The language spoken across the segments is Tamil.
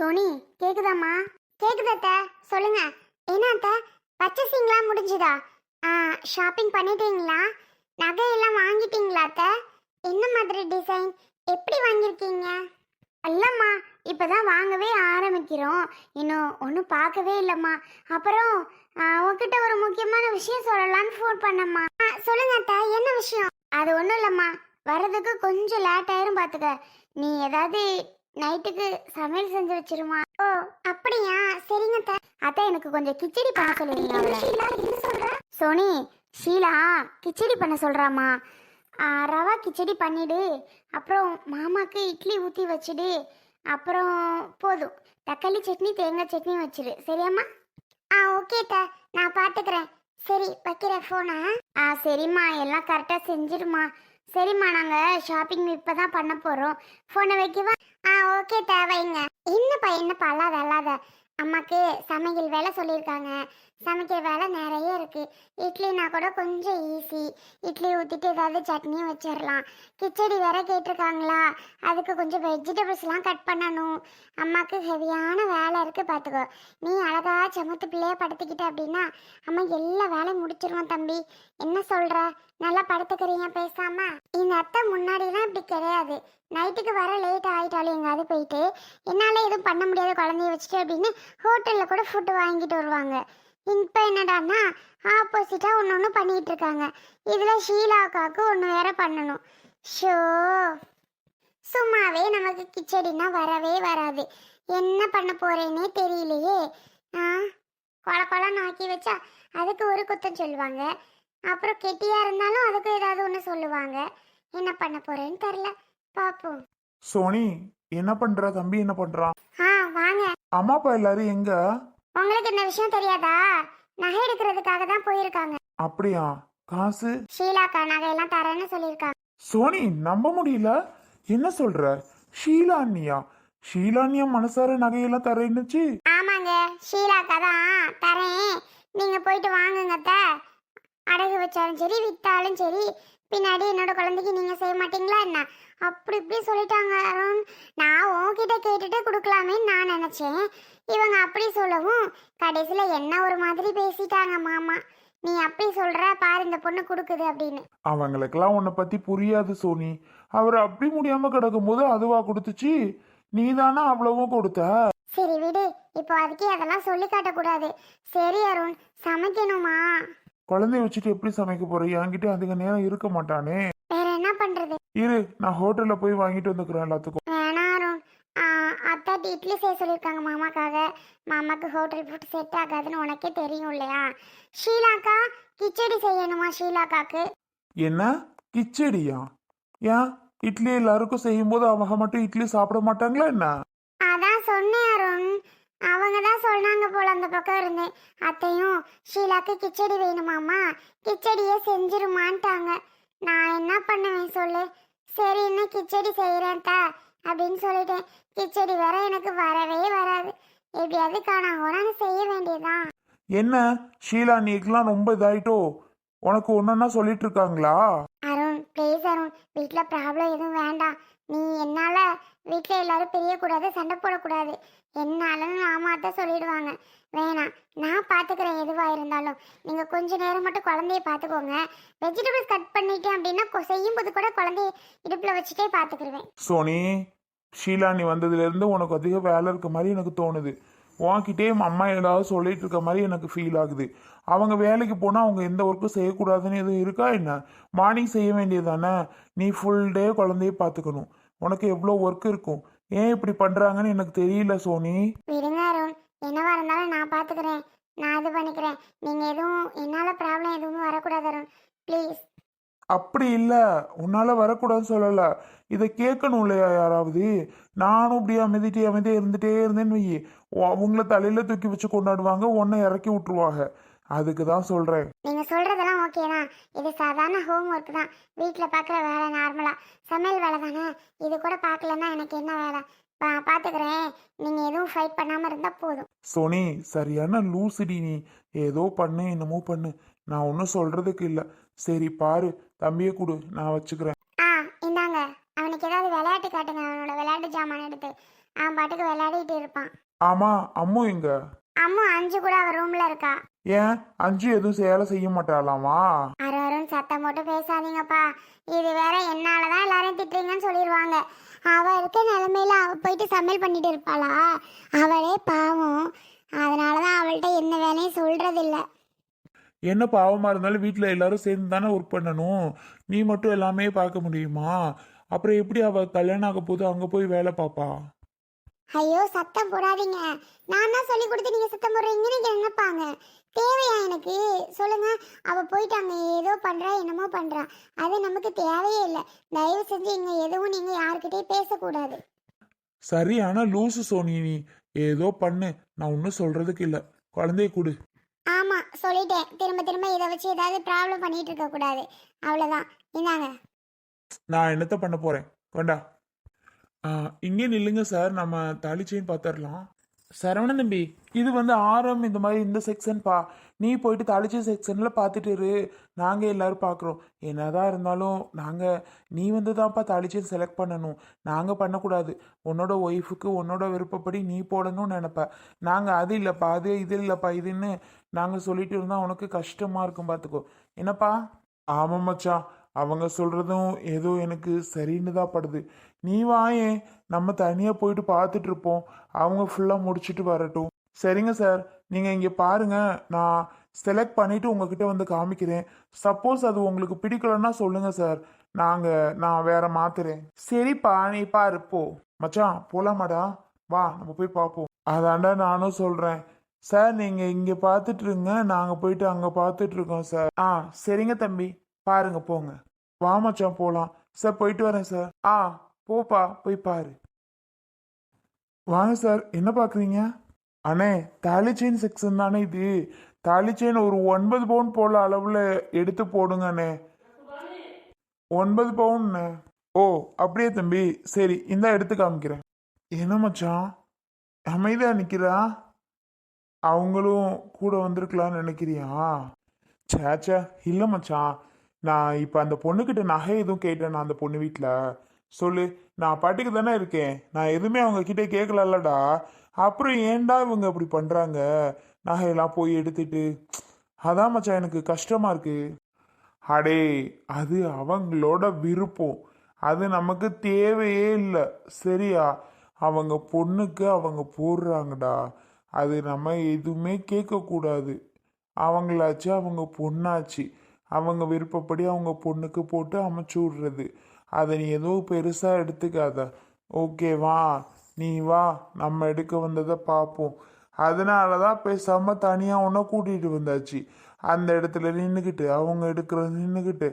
சோனி கேக்குதாம்மா? கேக்குதா சொல்லுங்க. என்னத்த அத்தை பர்ச்சேசிங்லாம் முடிஞ்சுதா? ஷாப்பிங் பண்ணிட்டீங்களா? நகையெல்லாம் வாங்கிட்டீங்களா அத்தை? என்ன மாதிரி டிசைன் எப்படி வாங்கியிருக்கீங்க? இல்லைம்மா இப்போதான் வாங்கவே ஆரம்பிக்கிறோம். இன்னும் ஒன்றும் பார்க்கவே இல்லைம்மா. அப்புறம் உங்ககிட்ட ஒரு முக்கியமான விஷயம் சொல்லலாம்னு ஃபோன் பண்ணம்மா. சொல்லுங்க அத்தை என்ன விஷயம்? அது ஒன்றும் இல்லைம்மா. வர்றதுக்கு கொஞ்சம் லேட் ஆயிரும் பார்த்துக்க நீ ஏதாவது நைட்டுக்கு சமையல் செஞ்சு வச்சிருமா? ஓ அப்படியா? சரிங்க அத்தை. அத்தை எனக்கு கொஞ்சம் கிச்சடி பண்ண சொல்லுவீங்க அவளை. சோனி ஷீலா கிச்சடி பண்ண சொல்கிறாம்மா ரவா கிச்சடி பண்ணிடு. அப்புறம் மாமாக்கு இட்லி ஊற்றி வச்சிடு. அப்புறம் போதும். தக்காளி சட்னி தேங்காய் சட்னி வச்சிடு. சரியாம்மா? ஆ ஓகே த நான் பார்த்துக்கிறேன் சரி வைக்கிறேன் ஃபோனா ஆ? சரிம்மா. எல்லாம் கரெக்டாக செஞ்சிடுமா சரிம்மா நாங்கள் ஷாப்பிங் இப்போ தான் பண்ண போகிறோம் ஃபோனை வைக்கவா? ஆ ஓகே தேவைங்க வைங்க. என்னப்பா என்னப்பா அல்லாத அல்லாத அம்மாக்கு சமையல் வேலை சொல்லியிருக்காங்க. சமைக்கிற வேலை நிறைய இருக்கு. இட்லினா கூட கொஞ்சம் ஈஸி இட்லி ஊற்றிட்டு ஏதாவது சட்னி வச்சிடலாம் கிச்சடி வேற கேட்டிருக்காங்களா? அதுக்கு கொஞ்சம் வெஜிடபிள்ஸ்லாம் கட் பண்ணணும். அம்மாவுக்கு ஹெவியான வேலை இருக்கு பார்த்துக்கோ நீ அழகா சமத்து பிள்ளைய படுத்துக்கிட்ட அப்படின்னா அம்மா எல்லா வேலையும் முடிச்சிருவோம் தம்பி. என்ன சொல்ற? நல்லா படுத்துக்கிறீங்க பேசாம. இந்த அத்தை முன்னாடிலாம் இப்படி கிடையாது. நைட்டுக்கு வர லேட் ஆகிட்டாலும் எங்காவது போயிட்டு என்னால் எதுவும் பண்ண முடியாது குழந்தைய வச்சுட்டு அப்படின்னு ஹோட்டலில் கூட ஃபுட்டு வாங்கிட்டு வருவாங்க. இப்போ என்னடான்னா ஆப்போசிட்டாக ஒன்று ஒன்று பண்ணிகிட்டு இருக்காங்க இதில் ஷீலாக்காவுக்கு ஒன்று வேற பண்ணணும். ஷோ சும்மாவே நமக்கு கிச்சடினா வரவே வராது. என்ன பண்ண போறேனே தெரியலையே. ஆ கொல கொலன்னு ஆக்கி வச்சா அதுக்கு ஒரு குத்தம் சொல்லுவாங்க. அப்புறம் கெட்டியா இருந்தாலும் அதுக்கு ஏதாவது ஒன்று சொல்லுவாங்க. என்ன பண்ண போறேன்னு தெரில பார்ப்போம் சோனி என்ன பண்ற? தம்பி என்ன பண்றான்? ஆ வாங்க. அம்மா அப்பா எல்லாரும் எங்க? உங்களுக்கு இந்த விஷயம் தெரியாதா? நகை எடுக்கிறதுக்காக தான் போயிருக்காங்க. அப்படியா? காசு? ஷீலாக்கா நகையெல்லாம் தரேன்னு சொல்லியிருக்காங்க. சோனி நம்ப முடியல. என்ன சொல்ற? ஷீலா அண்ணியா? ஷீலா அண்ணியா மனசார நகையெல்லாம் தரேன்னுச்சு? ஆமாங்க ஷீலாக்கா தான். தரேன். நீங்க போயிட்டு வாங்குங்க அத்தை. அடகு வச்சாலும் சரி வித்தாலும் சரி பின்னாடி என்னோட குழந்தைக்கு நீங்க செய்ய மாட்டீங்களா என்ன? அப்படி இப்படி சொல்லிட்டாங்க அருண். நான் உன்கிட்ட கேட்டுட்டு கொடுக்கலாமேன்னு நான் நினைச்சேன். இவங்க அப்படி சொல்லவும் கடைசியில என்ன ஒரு மாதிரி பேசிட்டாங்க மாமா. நீ அப்படி சொல்ற பாரு இந்த பொண்ணு கொடுக்குது அப்படின்னு. அவங்களுக்கெல்லாம் உன்னை பத்தி புரியாது சோனி. அவர் அப்படி முடியாம கிடக்கும்போது அதுவா கொடுத்துச்சு? நீ தானே அவ்வளவும் கொடுத்த? சரி விடு இப்போ அதுக்கே அதெல்லாம் சொல்லி காட்டக்கூடாது. சரி அருண். சமைக்கணுமா? குழந்தைய வச்சுட்டு எப்படி சமைக்க போற? என்கிட்ட அதிக நேரம் இருக்க மாட்டானே. வேற என்ன பண்றது? இரு நான் ஹோட்டல்ல போய் வாங்கிட்டு வந்துக்கிறேன் எல்லாத்துக்கும். வேணாம் அருண். ஆ, அத்தாட்டி இட்லி செய்ய சொல்லியிருக்காங்க மாமாக்காக. மாமாக்கு ஹோட்டல் ஃபுட் செட் ஆகாதுன்னு உனக்கே தெரியும் இல்லையா? ஷீலாக்கா கிச்சடி செய்யணுமா ஷீலாக்காக்கு? என்ன? கிச்சடியா? ஏன்? இட்லி எல்லாருக்கும் செய்யும்போது அவங்க மட்டும் இட்லி சாப்பிட மாட்டாங்களா என்ன? அவங்க தான் சொன்னாங்க போல அந்த பக்கம் இருந்தேன் அத்தையும் ஷீலாக்கு கிச்சடி வேணுமாமா கிச்சடியே செஞ்சிருமான்ட்டாங்க. நான் என்ன பண்ணுவேன் சொல்லு? சரி இன்னும் கிச்சடி செய்கிறேன் தா அப்படின்னு சொல்லிட்டேன். கிச்சடி வேற எனக்கு வரவே வராது. எப்படியாவது காணா உடனே செய்ய வேண்டியதுதான். என்ன? ஷீலா நீக்கெல்லாம் ரொம்ப இதாயிட்டோ? உனக்கு ஒன்னொன்னா சொல்லிட்டு இருக்காங்களா? அருண் ப்ளீஸ் அருண் வீட்டில் ப்ராப்ளம் எதுவும் வேண்டாம். நீ என்னால் வீட்டில் எல்லாரும் பிரியக்கூடாது சண்டை போடக்கூடாது. என்னாலன்னு மாமாத்த சொல்லிடுவாங்க. வேணாம் நான் பார்த்துக்கிறேன் எதுவாக இருந்தாலும். நீங்கள் கொஞ்ச நேரம் மட்டும் குழந்தைய பார்த்துக்கோங்க வெஜிடபிள்ஸ் கட் பண்ணிட்டேன் அப்படின்னா செய்யும் போது கூட குழந்தைய இடுப்பில் வச்சுட்டே பார்த்துக்கிடுவேன் சோனி ஷீலா நீ வந்ததுலேருந்து உனக்கு அதிக வேலை இருக்க மாதிரி எனக்கு தோணுது. உன்கிட்டே அம்மா ஏதாவது சொல்லிட்டு இருக்க மாதிரி எனக்கு ஃபீல் ஆகுது. அவங்க வேலைக்கு போனால் அவங்க எந்த ஒர்க்கும் செய்யக்கூடாதுன்னு எதுவும் இருக்கா என்ன? மார்னிங் செய்ய வேண்டியதானே நீ ஃபுல் டே குழந்தைய பார்த்துக்கணும் உனக்கு எவ்வளோ ஒர்க் இருக்கும்? ஏன் இப்படி பண்ணுறாங்கன்னு எனக்கு தெரியல சோனி. விடுங்க அருண். என்னவா இருந்தாலும் நான் பார்த்துக்கிறேன் நான் இது பண்ணிக்கிறேன். நீங்கள் எதுவும் என்னால் ப்ராப்ளம் எதுவும் வரக்கூடாது அருண். ப்ளீஸ் அப்படி இல்லை. உன்னால் வரக்கூடாதுன்னு சொல்லலை. இதை கேட்கணும் இல்லையா யாராவது? நானும் இப்படியே அமைதிட்டே அமைதியே இருந்துட்டே இருந்தேன்னு வை அவங்கள தலையில் தூக்கி வச்சு கொண்டாடுவாங்க உன்னை இறக்கி விட்டுருவாங்க. அதுக்கு தான் சொல்கிறேன் நீங்கள் சொல்கிறதெல்லாம் ஓகே தான். இது சாதாரண ஹோம் ஒர்க் தான். வீட்டில் பார்க்குற வேலை நார்மலாக சமையல் வேலை தானே? இது கூட பார்க்கலன்னா எனக்கு என்ன வேலை? நான் பார்த்துக்கிறேன் நீங்கள் எதுவும் ஃபைட் பண்ணாமல் இருந்தால் போதும். சோனி சரியான லூசுடி நீ. ஏதோ பண்ணு என்னமோ பண்ணு. நான் ஒன்றும் சொல்கிறதுக்கு இல்லை. சரி பாரு. தம்பியை கொடு. நான் வச்சுக்கிறேன். ஆ இந்தாங்க. அவனுக்கு ஏதாவது விளையாட்டு காட்டுங்க. அவனோட விளையாட்டு ஜாமான் எடுத்து. அவன் பாட்டுக்கு விளையாடிட்டு இருப்பான். ஆமா அம்மு எங்க? அம்மா அஞ்சு கூட அவ ரூம்ல இருக்கா. ஏன்? அஞ்சு எதுவும் சேலை செய்ய மாட்டாளாமா? அரு அருண் சத்தம் போட்டு பேசாதீங்கப்பா. இது வேற என்னாலதான் எல்லாரும் திட்டுறீங்கன்னு சொல்லிடுவாங்க அவ இருக்க நிலைமையில அவ போயிட்டு சமையல் பண்ணிட்டு இருப்பாளா? அவளே பாவம். அதனாலதான் அவள்கிட்ட எந்த வேலையும் சொல்றது இல்ல என்ன பாவமா இருந்தாலும் வீட்டில் எல்லாரும் சேர்ந்து தானே ஒர்க் பண்ணணும். நீ மட்டும் எல்லாமே பார்க்க முடியுமா? அப்புறம் எப்படி அவ கல்யாணம் ஆக போது அங்க போய் வேலை பாப்பா ஐயோ சத்தம் போடாதீங்க. நான் தான் சொல்லி கொடுத்து நீங்க சத்தம் போடுறீங்கன்னு நினைப்பாங்க. தேவையா எனக்கு? சொல்லுங்க. அவ போயிட்டு அங்க ஏதோ பண்றா என்னமோ பண்றா. அது நமக்கு தேவையே இல்லை. தயவு செஞ்சு இங்க எதுவும் நீங்க யாருக்கிட்டயும் பேசக்கூடாது. சரியான லூசு சோனி நீ ஏதோ பண்ணு. நான் ஒன்றும் சொல்றதுக்கு இல்லை. குழந்தைய கொடு. ஆமா சொல்லிட்டேன். திரும்ப திரும்ப இதை வச்சு ஏதாவது ப்ராப்ளம் பண்ணிட்டு இருக்க கூடாது அவ்வளவுதான். இந்தாங்க. நான் என்னத்த பண்ண போறேன்? கொண்டா. இங்கே நில்லுங்க சார் நம்ம தாளிச்சையும் பார்த்துடலாம் சரவணன் தம்பி இது வந்து ஆரம் இந்த மாதிரி இந்த செக்ஷன் பா. நீ போயிட்டு தாளிச்ச செக்ஷனில் பார்த்துட்டு இரு. நாங்கள் எல்லாரும் பார்க்குறோம் என்னதான் இருந்தாலும் நாங்கள் நீ வந்து தான்ப்பா தாலிச்சை செலக்ட் பண்ணணும். நாங்கள் பண்ணக்கூடாது. உன்னோட ஒய்ஃபுக்கு உன்னோட விருப்பப்படி நீ போடணும்னு நினப்ப. நாங்கள் அது இல்லைப்பா அது இது இல்லைப்பா இதுன்னு நாங்கள் சொல்லிட்டு இருந்தால் உனக்கு கஷ்டமாக இருக்கும் பார்த்துக்கோ என்னப்பா? ஆமாம் மச்சான். அவங்க சொல்கிறதும் ஏதோ எனக்கு சரின்னு தான் படுது. நீ வாயே நம்ம தனியாக போயிட்டு பார்த்துட்டு இருப்போம் அவங்க ஃபுல்லாக முடிச்சுட்டு வரட்டும். சரிங்க சார் நீங்கள் இங்கே பாருங்க. நான் செலக்ட் பண்ணிவிட்டு உங்ககிட்ட வந்து காமிக்கிறேன். சப்போஸ் அது உங்களுக்கு பிடிக்கலன்னா சொல்லுங்கள் சார் நாங்கள் நான் வேற மாத்துறேன். சரிப்பா நீ பாரு போ. மச்சான் போலாமாடா? வா நம்ம போய் பார்ப்போம். அதாண்டா நானும் சொல்கிறேன் சார் நீங்கள் இங்கே பார்த்துட்ருங்க நாங்கள் போயிட்டு அங்கே பார்த்துட்டு இருக்கோம் சார் ஆ சரிங்க தம்பி. பாருங்க போங்க. வா மச்சான் போகலாம் சார் போயிட்டு வரேன் சார். ஆ போப்பா போய் பாரு. வாங்க சார். என்ன பார்க்குறீங்க அண்ணே தாலி செயின் செக்ஷன் தானே இது. தாலி செயின் ஒரு ஒன்பது பவுன் போல அளவில் எடுத்து போடுங்க அண்ணே. ஒன்பது பவுன்ண்ணே ஓ அப்படியே தம்பி. சரி இந்தா எடுத்து காமிக்கிறேன். என்ன மச்சான்? அமைதியாக நிற்கிறா அவங்களும் கூட வந்திருக்கலாம்னு நினைக்கிறியா? சேச்சா இல்லை மச்சான். நான் இப்போ அந்த பொண்ணுக்கிட்ட நகை எதுவும் கேட்டேன் அந்த பொண்ணு வீட்டில் சொல்லு நான் பாட்டுக்கு தானே இருக்கேன். நான் எதுவுமே அவங்க கிட்டே கேட்கலல்லடா அப்புறம் ஏன்டா இவங்க இப்படி பண்ணுறாங்க நகையெல்லாம் போய் எடுத்துட்டு. அதான் மச்சான் எனக்கு கஷ்டமாக இருக்கு. அடே அது அவங்களோட விருப்பம். அது நமக்கு தேவையே இல்லை. சரியா? அவங்க பொண்ணுக்கு அவங்க போடுறாங்கடா. அது நம்ம எதுவுமே கேட்கக்கூடாது. அவங்களாச்சு அவங்க பொண்ணாச்சு. அவங்க விருப்பப்படி அவங்க பொண்ணுக்கு போட்டு அமைச்சு விட்றது. அதை நீ எதுவும் பெருசாக எடுத்துக்காத. ஓகேவா நீ வா. நம்ம எடுக்க வந்ததை பார்ப்போம் அதனால தான் பேசாமல் தனியாக உன்னை கூட்டிகிட்டு வந்தாச்சு. அந்த இடத்துல நின்றுக்கிட்டு அவங்க எடுக்கிறது நின்றுக்கிட்டு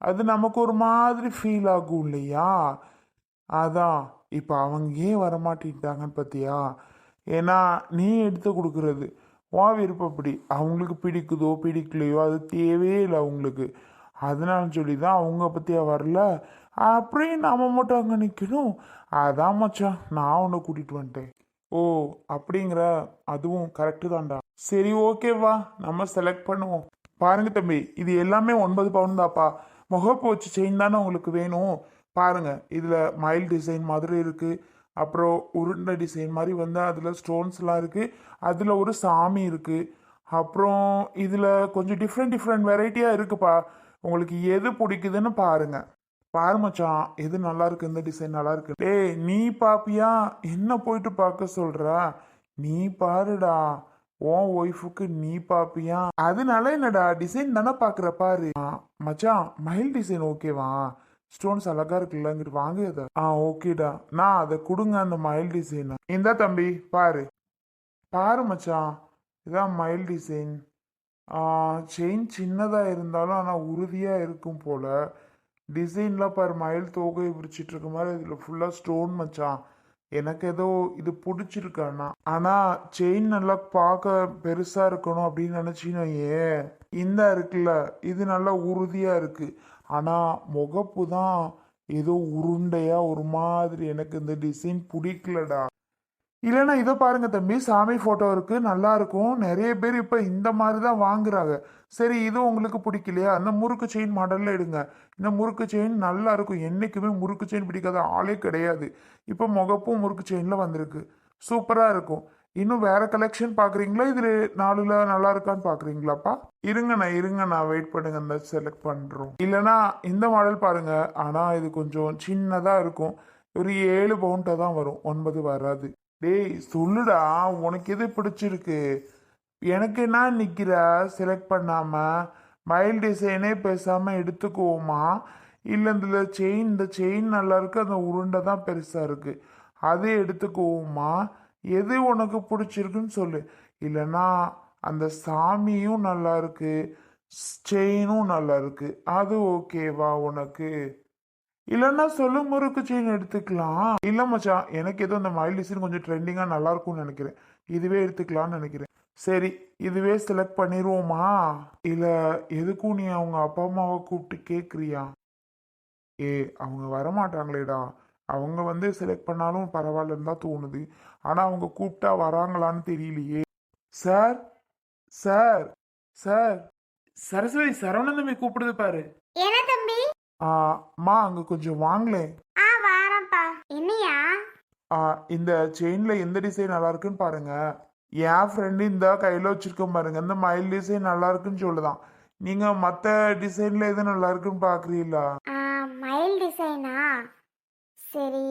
அது நமக்கு ஒரு மாதிரி ஃபீல் ஆகும் இல்லையா? அதான். இப்போ அவங்க ஏன் வரமாட்டேன்ட்டாங்கன்னு பார்த்தியா ஏன்னா நீ எடுத்து கொடுக்கறது. வா விருப்பப்படி அவங்களுக்கு பிடிக்குதோ பிடிக்கலையோ அது தேவையே இல்லை அவங்களுக்கு. அதனால சொல்லி தான் அவங்க பற்றியா வரல. அப்படியே நாம மட்டும் அங்கே நிற்கணும் அதான் மச்சான் நான் உன்னை கூட்டிகிட்டு வந்துட்டேன். ஓ அப்படிங்கிற அதுவும் கரெக்டு தான்டா. சரி ஓகேவா நம்ம செலக்ட் பண்ணுவோம். பாருங்க தம்பி இது எல்லாமே ஒன்பது பவுன் தாப்பா முகப்பு வச்சு செயின் தானே உங்களுக்கு வேணும். பாருங்க இதில் மயில் டிசைன் மாதிரி இருக்கு. அப்புறம் உருண்டை டிசைன் மாதிரி வந்து அதில் ஸ்டோன்ஸ்லாம் இருக்குது அதில் ஒரு சாமி இருக்குது அப்புறம் இதில் கொஞ்சம் டிஃப்ரெண்ட் டிஃப்ரெண்ட் வெரைட்டியாக இருக்குப்பா. உங்களுக்கு எது பிடிக்குதுன்னு பாருங்க. பாரு மச்சான் எது நல்லா இருக்கு இந்த டிசைன் நல்லா இருக்கு. டேய் நீ பாப்பியா? என்ன போயிட்டு பார்க்க சொல்ற? நீ பாருடா. உன் ஒய்ஃபுக்கு நீ பாப்பியா? அதனால என்னடா டிசைன் தானே பாக்குற பாரு. மச்சான் மயில் டிசைன் ஓகேவா ஸ்டோன்ஸ் அழகா இருக்குல்ல இங்கிட்டு வாங்க இதை. ஆ ஓகேடா நான் அதை கொடுங்க அந்த மயில் டிசைன் இந்தா தம்பி பாரு. பாரு மச்சான். இதான் மயில் டிசைன் செயின் சின்னதாக இருந்தாலும் ஆனால் உறுதியாக இருக்கும் போல. டிசைன்லாம் பாரு மயில் தோகையை பிடிச்சிட்டு இருக்க மாதிரி இதில் ஃபுல்லாக ஸ்டோன் மச்சான். எனக்கு ஏதோ இது பிடிச்சிருக்காண்ணா ஆனால் செயின் நல்லா பார்க்க பெருசாக இருக்கணும் அப்படின்னு நினச்சின்னு ஏ இந்த இருக்குல்ல இது நல்லா உறுதியாக இருக்குது ஆனால் முகப்பு தான் ஏதோ உருண்டையாக ஒரு மாதிரி. எனக்கு இந்த டிசைன் பிடிக்கலடா. இல்லைன்னா இதை பாருங்க தம்பி சாமி ஃபோட்டோ இருக்கு நல்லா இருக்கும். நிறைய பேர் இப்போ இந்த மாதிரி தான் வாங்குறாங்க. சரி இது உங்களுக்கு பிடிக்கலையா? அந்த முறுக்கு செயின் மாடலில் எடுங்க. இந்த முறுக்கு செயின் நல்லா இருக்கும். என்றைக்குமே முறுக்கு செயின் பிடிக்காத ஆளே கிடையாது. இப்போ முகப்பும் முறுக்கு செயினில் வந்திருக்கு. சூப்பராக இருக்கும். இன்னும் வேற கலெக்ஷன் பார்க்குறீங்களா? இது நாலுல நல்லா இருக்கான்னு பார்க்குறீங்களாப்பா? இருங்கண்ணா இருங்கண்ணா. வெயிட் பண்ணுங்க இந்த செலக்ட் பண்ணுறோம் இல்லைனா இந்த மாடல் பாருங்க. ஆனால் இது கொஞ்சம் சின்னதாக இருக்கும். ஒரு ஏழு பவுண்ட்டை தான் வரும். ஒன்பது வராது. டேய் சொல்லுடா. உனக்கு எது பிடிச்சிருக்கு? எனக்கு என்ன நிற்கிற செலக்ட் பண்ணாம மயில் டிசைனே பேசாமல் எடுத்துக்குவோமா? இல்லை இந்த செயின் இந்த செயின் நல்லா இருக்கு. அந்த உருண்டை தான் பெருசாக இருக்கு. அது எடுத்துக்குவோமா? எது உனக்கு பிடிச்சிருக்குன்னு சொல்லு. இல்லைன்னா அந்த சாமியும் நல்லா இருக்கு செயினும் நல்லா இருக்கு. அது ஓகேவா உனக்கு? இல்லைன்னா சொல்லு முறுக்கு செயின் எடுத்துக்கலாம். இல்லை மச்சான் எனக்கு ஏதோ இந்த மயில் டிசைன் கொஞ்சம் ட்ரெண்டிங்காக நல்லா இருக்கும்னு நினைக்கிறேன். இதுவே எடுத்துக்கலாம்னு நினைக்கிறேன். சரி இதுவே செலக்ட் பண்ணிடுவோமா இல்லை எதுக்கும் நீ அவங்க அப்பா அம்மாவை கூப்பிட்டு கேட்குறியா ஏ அவங்க வரமாட்டாங்களேடா. அவங்க வந்து செலக்ட் பண்ணாலும் பரவாயில்லன்னு தான் தோணுது. ஆனால் அவங்க கூப்பிட்டா வராங்களான்னு தெரியலையே. Sir sir sir Saraswathi Saravanathambi கூப்பிடுது பாரு. என்ன தம்பி? ஆ, அம்மா அங்கே கொஞ்சம் வாங்களேன் ஆ வாரேன்ப்பா. என்னையா? ஆ, இந்த செயின்ல எந்த டிசைன் நல்லா இருக்குன்னு பாருங்க. என் ஃப்ரெண்டு இந்த கையில வச்சிருக்கேன் பாருங்க. இந்த மயில் டிசைன் நல்லா இருக்குன்னு சொல்லுதான். நீங்க மத்த டிசைன்ல எது நல்லா இருக்குன்னு பாக்குறீங்களா? ஆ, மயில் டிசைனா? சரி.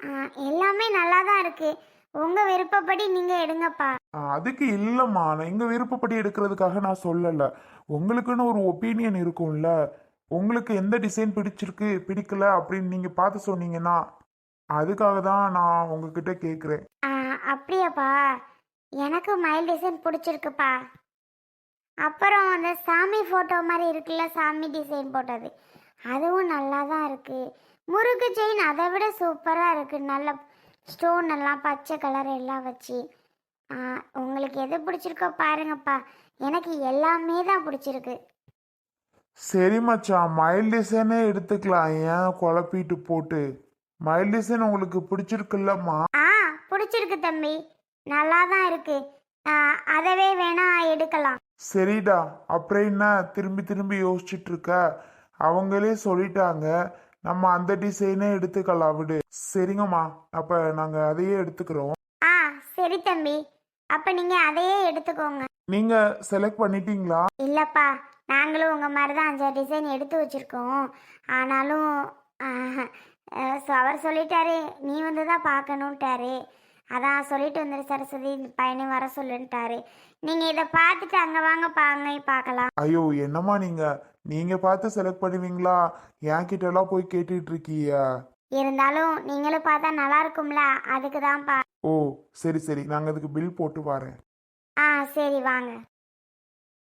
ஆ, எல்லாமே நல்லா தான் இருக்கு. உங்க விருப்பப்படி நீங்க எடுங்கப்பா. அதுக்கு இல்லம்மா. நான் எங்க விருப்பப்படி எடுக்கிறதுக்காக நான் சொல்லல. உங்களுக்குன்னு ஒரு ஒப்பீனியன் இருக்கும்ல. உங்களுக்கு எந்த டிசைன் பிடிச்சிருக்கு பிடிக்கல அப்படின்னு நீங்க பார்த்து சொன்னீங்கன்னா அதுக்காக தான் நான் உங்ககிட்ட கேட்குறேன் ஆ, அப்படியாப்பா. எனக்கு மயில் டிசைன் பிடிச்சிருக்குப்பா. அப்புறம் அந்த சாமி ஃபோட்டோ மாதிரி இருக்குல்ல சாமி டிசைன் போட்டது. அதுவும் நல்லா தான் இருக்கு. முறுக்கு செயின் அதை விட சூப்பராக இருக்கு. நல்ல ஸ்டோன் எல்லாம் பச்சை கலர் எல்லாம் வச்சு உங்களுக்கு எது பிடிச்சிருக்கோ பாருங்கப்பா. எனக்கு எல்லாமே தான் பிடிச்சிருக்கு. சரி மச்சான் மயில் டிசைனே எடுத்துக்கலாம். ஏன் குழப்பிட்டு போட்டு? மயில் டிசைன் உங்களுக்கு பிடிச்சிருக்குல்லம்மா. ஆ பிடிச்சிருக்கு தம்பி. நல்லா தான் இருக்கு. அதவே வேணா எடுக்கலாம். சரிடா அப்புறம் என்ன திரும்பி திரும்பி யோசிச்சுட்டு இருக்க? அவங்களே சொல்லிட்டாங்க. நம்ம அந்த டிசைனே எடுத்துக்கலாம் விடு. சரிங்கம்மா. அப்ப நாங்க அதையே எடுத்துக்கிறோம். ஆ சரி தம்பி. அப்ப நீங்க அதையே எடுத்துக்கோங்க. நீங்க செலக்ட் பண்ணிட்டீங்களா? இல்லப்பா. நாங்களும் உங்க மாதிரி தான் அஞ்சாறு டிசைன் எடுத்து வச்சிருக்கோம். ஆனாலும் ஆஹ், அஹ், so அவர் சொல்லிட்டாரு நீ வந்து தான் பார்க்கணுன்ட்டாரு அதான் சொல்லிட்டு வந்துரு சரஸ்வதி. இந்த பையனை வர சொல்லுன்ட்டாரு. நீங்க இதை பார்த்துட்டு அங்க வாங்கப்பா அங்கே பார்க்கலாம். ஐயோ என்னம்மா நீங்க? நீங்க பார்த்து செலக்ட் பண்ணுவீங்களா? என் கிட்ட எல்லாம் போய் கேட்டுட்டு இருக்கீங்க இருந்தாலும் நீங்களும் பார்த்தா நல்லா இருக்கும்ல அதுக்கு தான்ப்பா ஓ சரி சரி. நாங்க அதுக்கு பில் போட்டு வரேன். ஆ சரி வாங்க.